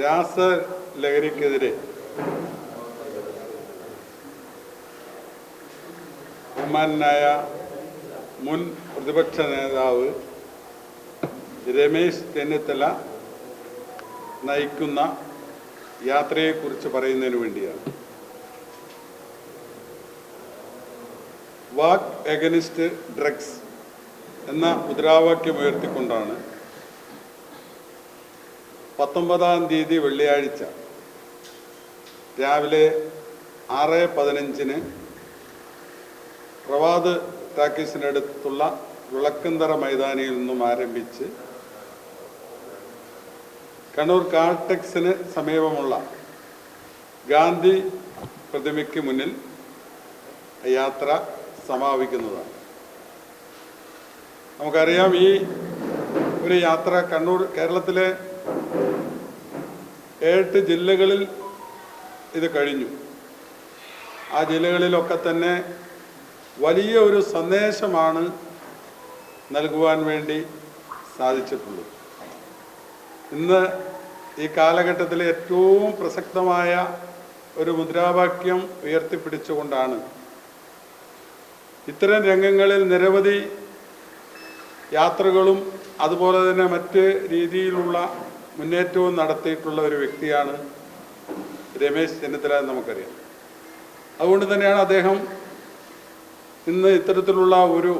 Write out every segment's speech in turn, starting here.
രാസലഹരിക്കെതിരെ. ബഹുമാനായ മുൻ പ്രതിപക്ഷ നേതാവ് രമേശ് ചെന്നിത്തല നയിക്കുന്ന യാത്രയെക്കുറിച്ച് പറയുന്നതിന് വേണ്ടിയാണ്. വാക്ക് എഗനിസ്റ്റ് ഡ്രഗ്സ് എന്ന മുദ്രാവാക്യം ഉയർത്തിക്കൊണ്ടാണ് പത്തൊമ്പതാം തീയതി വെള്ളിയാഴ്ച രാവിലെ ആറ് പതിനഞ്ചിന് പ്രവാദ് ടാക്കീസിനടുത്തുള്ള വിളക്കന്തറ മൈതാനിയിൽ നിന്നും ആരംഭിച്ച് കണ്ണൂർ കാർടെക്സിന് സമീപമുള്ള ഗാന്ധി പ്രതിമയ്ക്ക് മുന്നിൽ യാത്ര സമാപിക്കുന്നതാണ്. നമുക്കറിയാം ഈ ഒരു യാത്ര കണ്ണൂർ കേരളത്തിലെ എട്ട് ജില്ലകളിൽ ഇത് കഴിഞ്ഞു. ആ ജില്ലകളിലൊക്കെ തന്നെ വലിയ ഒരു സന്ദേശമാണ് നൽകുവാൻ വേണ്ടി സാധിച്ചിട്ടുള്ളത്. ഇന്ന് ഈ കാലഘട്ടത്തിലെ ഏറ്റവും പ്രസക്തമായ ഒരു മുദ്രാവാക്യം ഉയർത്തിപ്പിടിച്ചുകൊണ്ടാണ് ഇത്തരം രംഗങ്ങളിൽ നിരവധി യാത്രകളും അതുപോലെ തന്നെ മറ്റ് രീതിയിലുള്ള മുന്നേറ്റവും നടത്തിയിട്ടുള്ള ഒരു വ്യക്തിയാണ് രമേശ് ചെന്നിത്തല എന്ന് നമുക്കറിയാം. അതുകൊണ്ട് തന്നെയാണ് അദ്ദേഹം ഇന്ന് ഇത്തരത്തിലുള്ള ഒരു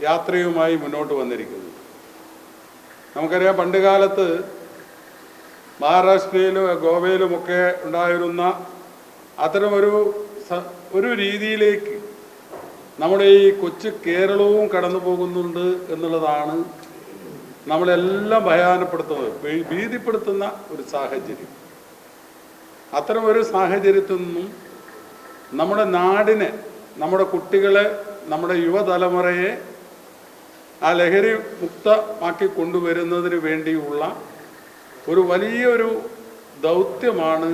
യാത്രയുമായി മുന്നോട്ട് വന്നിരിക്കുന്നത്. നമുക്കറിയാം പണ്ട് കാലത്ത് മഹാരാഷ്ട്രയിലും ഗോവയിലുമൊക്കെ ഉണ്ടായിരുന്ന അത്തരമൊരു ഒരു രീതിയിലേക്ക് നമ്മുടെ ഈ കൊച്ചു കേരളവും കടന്നു പോകുന്നുണ്ട് എന്നുള്ളതാണ് നമ്മളെല്ലാം ഭയാനപ്പെടുത്തുന്നത് ഭീതിപ്പെടുത്തുന്ന ഒരു സാഹചര്യം. അത്തരം ഒരു സാഹചര്യത്തിൽ നിന്നും നമ്മുടെ നാടിനെ നമ്മുടെ കുട്ടികളെ നമ്മുടെ യുവതലമുറയെ ആ ലഹരി മുക്തമാക്കി കൊണ്ടുവരുന്നതിന് വേണ്ടിയുള്ള ഒരു വലിയൊരു ദൗത്യമാണ്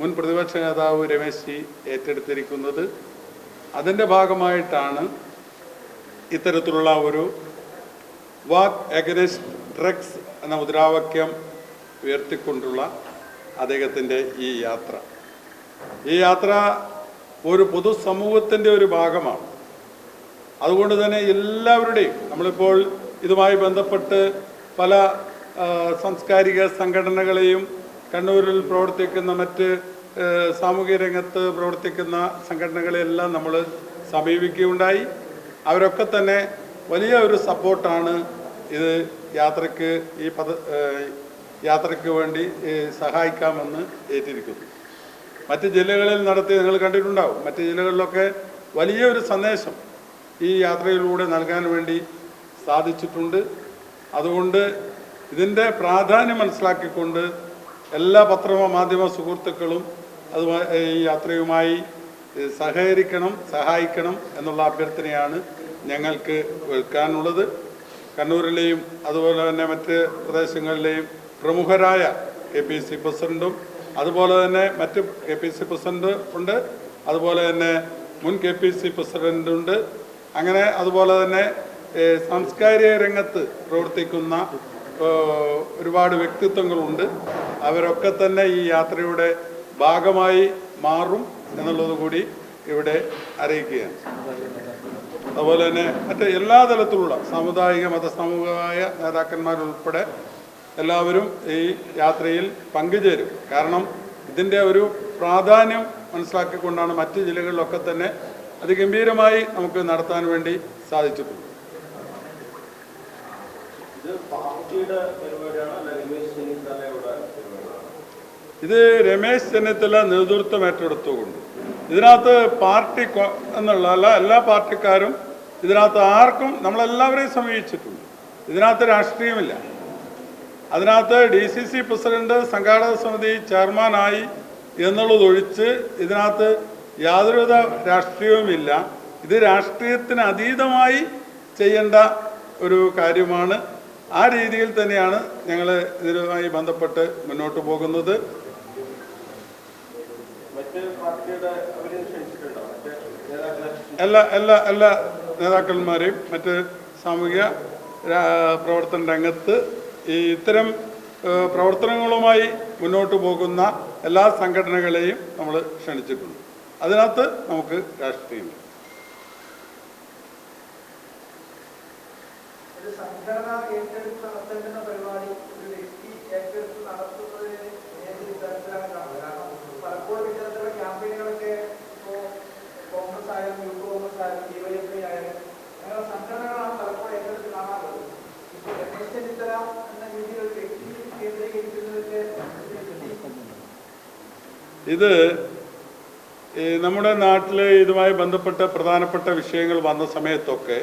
മുൻ പ്രതിപക്ഷ നേതാവ് രമേശ് ജി ഏറ്റെടുത്തിരിക്കുന്നത്. അതിന്റെ ഭാഗമായിട്ടാണ് ഇത്തരത്തിലുള്ള ഒരു വാക്ക് എഗനിസ്റ്റ് ഡ്രഗ്സ് എന്ന മുദ്രാവാക്യം ഉയർത്തിക്കൊണ്ടുള്ള അദ്ദേഹത്തിന്റെ ഈ യാത്ര. ഈ യാത്ര ഒരു പൊതുസമൂഹത്തിന്റെ ഒരു ഭാഗമാണ്. അതുകൊണ്ട് തന്നെ എല്ലാവരുടെയും നമ്മളിപ്പോൾ ഇതുമായി ബന്ധപ്പെട്ട് പല സാംസ്കാരിക സംഘടനകളെയും കണ്ണൂരിൽ പ്രവർത്തിക്കുന്ന മറ്റ് സാമൂഹിക രംഗത്ത് പ്രവർത്തിക്കുന്ന സംഘടനകളെയെല്ലാം നമ്മൾ സമീപിക്കുകയുണ്ടായി. അവരൊക്കെ തന്നെ വലിയ ഒരു സപ്പോർട്ടാണ് ഇത് യാത്രയ്ക്ക് ഈ പദ യാത്രയ്ക്ക് വേണ്ടി സഹായിക്കാമെന്ന് ഏറ്റിരിക്കുന്നു. മറ്റ് ജില്ലകളിൽ നടത്തി നിങ്ങൾ കണ്ടിട്ടുണ്ടാവും. മറ്റ് ജില്ലകളിലൊക്കെ വലിയൊരു സന്ദേശം ഈ യാത്രയിലൂടെ നൽകാൻ വേണ്ടി സാധിച്ചിട്ടുണ്ട്. അതുകൊണ്ട് ഇതിന്റെ പ്രാധാന്യം മനസ്സിലാക്കിക്കൊണ്ട് എല്ലാ പത്ര മാധ്യമ സുഹൃത്തുക്കളും അതുമായി ഈ യാത്രയുമായി സഹകരിക്കണം സഹായിക്കണം എന്നുള്ള അഭ്യർത്ഥനയാണ് ഞങ്ങൾക്ക് വിൽക്കാനുള്ളത് കണ്ണൂരിലെയും അതുപോലെ തന്നെ മറ്റ് പ്രദേശങ്ങളിലെയും പ്രമുഖരായ കെ പി സി പ്രസിഡന്റും അതുപോലെ തന്നെ മറ്റ് കെ പി സി പ്രസിഡന്റ് ഉണ്ട്. അതുപോലെ തന്നെ മുൻ കെ പി സി പ്രസിഡന്റ് ഉണ്ട്. അങ്ങനെ അതുപോലെ തന്നെ സാംസ്കാരിക രംഗത്ത് പ്രവർത്തിക്കുന്ന ഒരുപാട് വ്യക്തിത്വങ്ങളുണ്ട്. അവരൊക്കെ തന്നെ ഈ യാത്രയുടെ ഭാഗമായി മാറും എന്നുള്ളത് കൂടി ഇവിടെ അറിയിക്കുകയാണ്. അതുപോലെ തന്നെ മറ്റ് എല്ലാ തലത്തിലുള്ള സാമുദായിക മത സാമൂഹികമായ നേതാക്കന്മാരുൾപ്പെടെ എല്ലാവരും ഈ യാത്രയിൽ പങ്കുചേരും. കാരണം ഇതിന്റെ ഒരു പ്രാധാന്യം മനസ്സിലാക്കിക്കൊണ്ടാണ് മറ്റ് ജില്ലകളിലൊക്കെ തന്നെ അതിഗംഭീരമായി നമുക്ക് നടത്താൻ വേണ്ടി പരിപാടിയാണോ? ഇത് രമേശ് ചെന്നിത്തല നേതൃത്വം ഏറ്റെടുത്തുകൊണ്ട് ഇതിനകത്ത് പാർട്ടി എന്നുള്ള അല്ല എല്ലാ പാർട്ടിക്കാരും ഇതിനകത്ത് ആർക്കും നമ്മളെല്ലാവരെയും സമീപിച്ചിട്ടുണ്ട്. ഇതിനകത്ത് രാഷ്ട്രീയമില്ല. അതിനകത്ത് ഡി സി സി പ്രസിഡന്റ് സംഘാടക സമിതി ചെയർമാനായി എന്നുള്ളതൊഴിച്ച് ഇതിനകത്ത് യാതൊരുവിധ രാഷ്ട്രീയവുമില്ല. ഇത് രാഷ്ട്രീയത്തിന് അതീതമായി ചെയ്യേണ്ട ഒരു കാര്യമാണ്. ആ രീതിയിൽ തന്നെയാണ് ഞങ്ങൾ ഇതുമായി ബന്ധപ്പെട്ട് മുന്നോട്ട് പോകുന്നത്. മറ്റ് പാർട്ടിയുടെ അവരെ ക്ഷണിച്ചിട്ടുണ്ടോ മറ്റ് നേതാക്കളെ എല്ലാ എല്ലാ എല്ലാ നേതാക്കന്മാരെയും മറ്റ് സാമൂഹിക പ്രവർത്തന രംഗത്ത് ഈ ഇത്തരം പ്രവർത്തനങ്ങളുമായി മുന്നോട്ട് പോകുന്ന എല്ലാ സംഘടനകളെയും നമ്മൾ ക്ഷണിച്ചിട്ടുണ്ട്. അതിനകത്ത് നമുക്ക് രാഷ്ട്രീയം ഒരു സംഘടന ഏറ്റെടുത്ത് നടത്തേണ്ടുന്ന പരിപാടി ഒരു വ്യക്തി ഏറ്റെടുത്ത് നടത്തുന്നതിന് ഏത് തരത്തിലാണ് പലപ്പോഴും ഇത്തരത്തിലുള്ള ക്യാമ്പയിനുകളൊക്കെ കോൺഗ്രസ് ആയാലും യൂത്ത് കോൺഗ്രസ് ആയാലും ഡിവൈഎഫ്ഐ ആയാലും അങ്ങനെ സംഘടനകളാണ് പലപ്പോഴും ഏറ്റെടുത്ത് കാണാറുള്ളത്. ഇപ്പോൾ രമേശ് ചെന്നിത്തല എന്ന രീതിയിൽ ഒരു വ്യക്തി കേന്ദ്രീകരിക്കുന്നതിന്റെ ഇത് നമ്മുടെ നാട്ടിൽ ഇതുമായി ബന്ധപ്പെട്ട പ്രധാനപ്പെട്ട വിഷയങ്ങൾ വന്ന സമയത്തൊക്കെ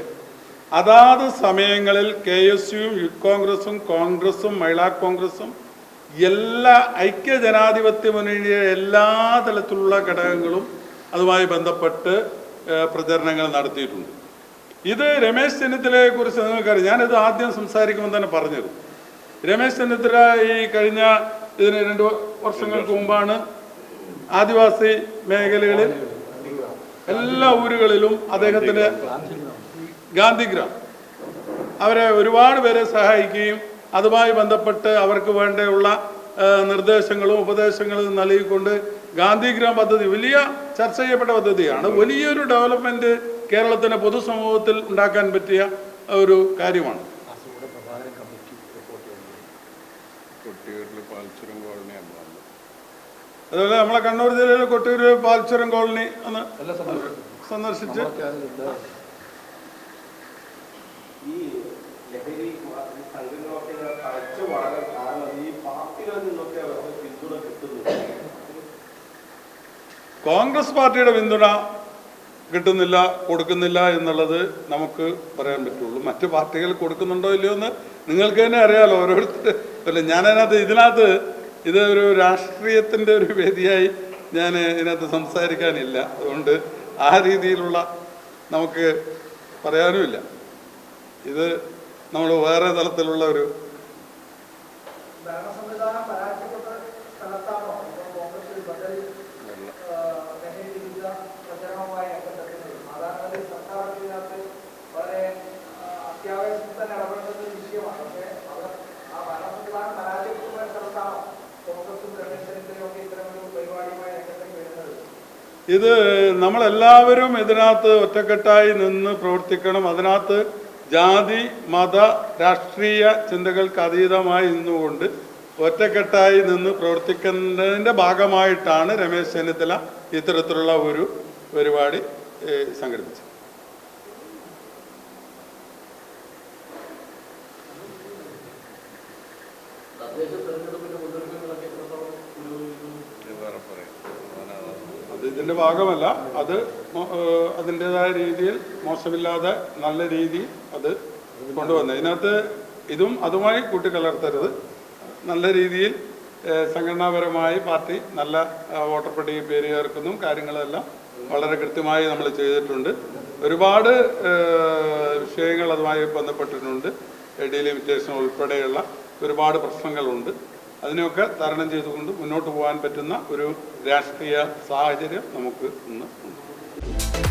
അതാത് സമയങ്ങളിൽ കെ എസ് യുവും യൂത്ത് കോൺഗ്രസും കോൺഗ്രസും മഹിളാ കോൺഗ്രസും എല്ലാ ഐക്യ ജനാധിപത്യ മുന്നണിയുടെ എല്ലാ തലത്തിലുള്ള ഘടകങ്ങളും അതുമായി ബന്ധപ്പെട്ട് പ്രചരണങ്ങൾ നടത്തിയിട്ടുണ്ട്. ഇത് രമേശ് ചെന്നിത്തലയെ കുറിച്ച് നിങ്ങൾക്കറിയാം. ഞാനിത് ആദ്യം സംസാരിക്കുമ്പോൾ തന്നെ പറഞ്ഞത് രമേശ് ചെന്നിത്തല ഈ കഴിഞ്ഞ ഇതിന് രണ്ട് വർഷങ്ങൾക്ക് മുമ്പാണ് ആദിവാസി മേഖലകളിൽ എല്ലാ ഊരുകളിലും അദ്ദേഹത്തിന്റെ ഗാന്ധിഗ്രാം. അവരെ ഒരുപാട് പേരെ സഹായിക്കുകയും അതുമായി ബന്ധപ്പെട്ട് അവർക്ക് വേണ്ടിയുള്ള നിർദ്ദേശങ്ങളും ഉപദേശങ്ങളും നൽകിക്കൊണ്ട് ഗാന്ധിഗ്രാം പദ്ധതി വലിയ ചർച്ച ചെയ്യപ്പെട്ട പദ്ധതിയാണ്. വലിയൊരു ഡെവലപ്മെന്റ് കേരളത്തിന് പൊതുസമൂഹത്തിൽ ഉണ്ടാക്കാൻ പറ്റിയ ഒരു കാര്യമാണ്. അതുപോലെ നമ്മളെ കണ്ണൂർ ജില്ലയിലെ കൊട്ടിയൂർ പാൽച്ചുരം കോളനി ഒന്ന് സന്ദർശിച്ച്. കോൺഗ്രസ് പാർട്ടിയുടെ പിന്തുണ കിട്ടുന്നില്ല കൊടുക്കുന്നില്ല എന്നുള്ളത് നമുക്ക് പറയാൻ പറ്റുള്ളൂ. മറ്റ് പാർട്ടികൾ കൊടുക്കുന്നുണ്ടോ ഇല്ലയോ എന്ന് നിങ്ങൾക്ക് തന്നെ അറിയാമല്ലോ ഓരോരുത്തർ അല്ല ഞാനതിനകത്ത് ഇതിനകത്ത് ഇത് ഒരു രാഷ്ട്രീയത്തിന്റെ ഒരു വേദിയായി ഞാൻ ഇതിനകത്ത് സംസാരിക്കാനില്ല. അതുകൊണ്ട് ആ രീതിയിലുള്ള നമുക്ക് പറയാനുമില്ല. ഇത് നമ്മൾ വേറെ തലത്തിലുള്ള ഒരു ഭരണ സംവിധാനം പരാജയപ്പെട്ട സ്ഥലത്താണോ ഇപ്പോൾ കോൺഗ്രസ് ബദൽ ലഹരി വിരുദ്ധ പ്രചരണവുമായി രംഗത്തെത്തുന്നത് സാധാരണ സർക്കാർ ഇതിനകത്ത് വളരെ ആ, അത്യാവശ്യം തന്നെ ഇടപെടേണ്ട ഒരു വിഷയമാണ് പക്ഷേ അവർ ആ ഭരണ സംവിധാനം പരാജയപ്പെടുന്ന ഒരു സ്ഥലത്താണോ കോൺഗ്രസും രമേശ് ചെന്നിത്തലയും ഒക്കെ ഇത്തരമൊരു പരിപാടിയുമായി രംഗത്തേക്ക് വരുന്നത് ഇത് നമ്മളെല്ലാവരും ഇതിനകത്ത് ഒറ്റക്കെട്ടായി നിന്ന് പ്രവർത്തിക്കണം. അതിനകത്ത് ജാതി മത രാഷ്ട്രീയ ചിന്തകൾക്ക് അതീതമായി നിന്നുകൊണ്ട് ഒറ്റക്കെട്ടായി നിന്ന് പ്രവർത്തിക്കുന്നതിന്റെ ഭാഗമായിട്ടാണ് രമേശ് ചെന്നിത്തല ഇത്തരത്തിലുള്ള ഒരു പരിപാടി സംഘടിപ്പിച്ചത് ഇത് വേറെ പറയും അവനത് അത് ഇതിന്റെ ഭാഗമല്ല. അത് അതിന്റെതായ രീതിയിൽ മോശമില്ലാതെ നല്ല രീതി അത് കൊണ്ടുവന്നത് ഇതിനകത്ത് ഇതും അതുമായി കൂട്ടിക്കലർത്തരുത്. നല്ല രീതിയിൽ സംഘടനാപരമായി പാർട്ടി നല്ല വോട്ടർ പട്ടിക പേര് ചേർക്കുന്നു. കാര്യങ്ങളെല്ലാം വളരെ കൃത്യമായി നമ്മൾ ചെയ്തിട്ടുണ്ട്. ഒരുപാട് വിഷയങ്ങൾ അതുമായി ബന്ധപ്പെട്ടിട്ടുണ്ട്. ഡീലിമിറ്റേഷൻ ഉൾപ്പെടെയുള്ള ഒരുപാട് പ്രശ്നങ്ങളുണ്ട്. അതിനെയൊക്കെ തരണം ചെയ്തുകൊണ്ട് മുന്നോട്ട് പോകാൻ പറ്റുന്ന ഒരു രാഷ്ട്രീയ സാഹചര്യം നമുക്ക് ഇന്ന് ഉണ്ട്.